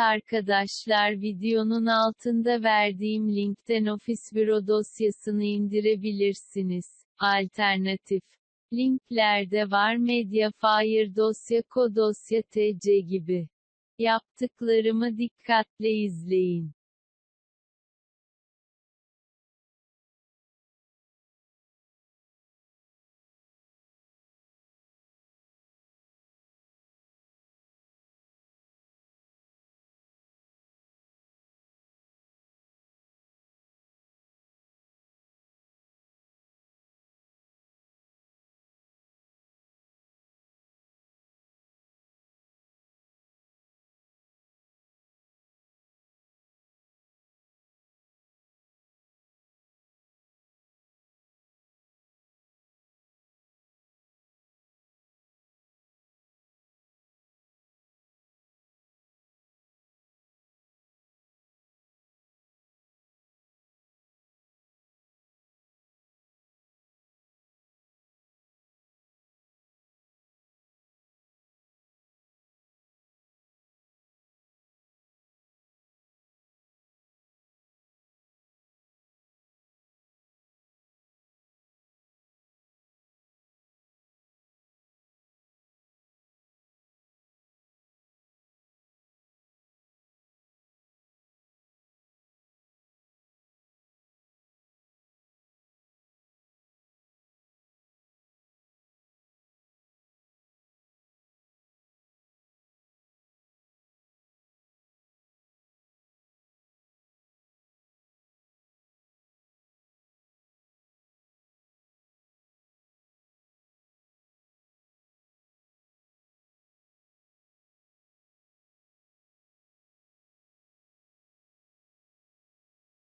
arkadaşlar videonun altında verdiğim linkten Office Büro dosyasını indirebilirsiniz. Alternatif linklerde var Mediafire dosya kodosya tc gibi. Yaptıklarımı dikkatle izleyin.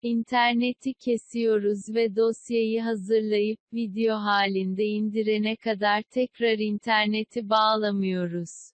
İnterneti kesiyoruz ve dosyayı hazırlayıp video halinde indirene kadar tekrar interneti bağlamıyoruz.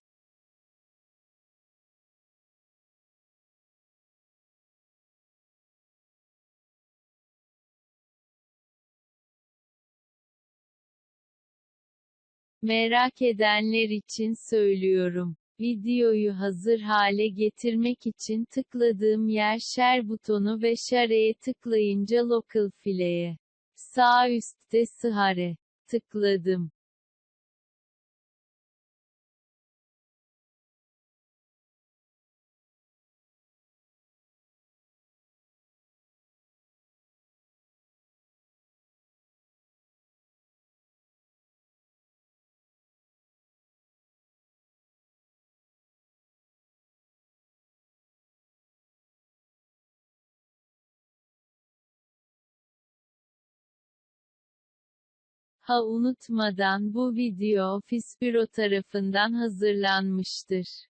Merak edenler için söylüyorum. Videoyu hazır hale getirmek için tıkladığım yer Share butonu ve Share'e tıklayınca Local File'ye sağ üstte Share tıkladım. Ha unutmadan bu video Büro tarafından hazırlanmıştır.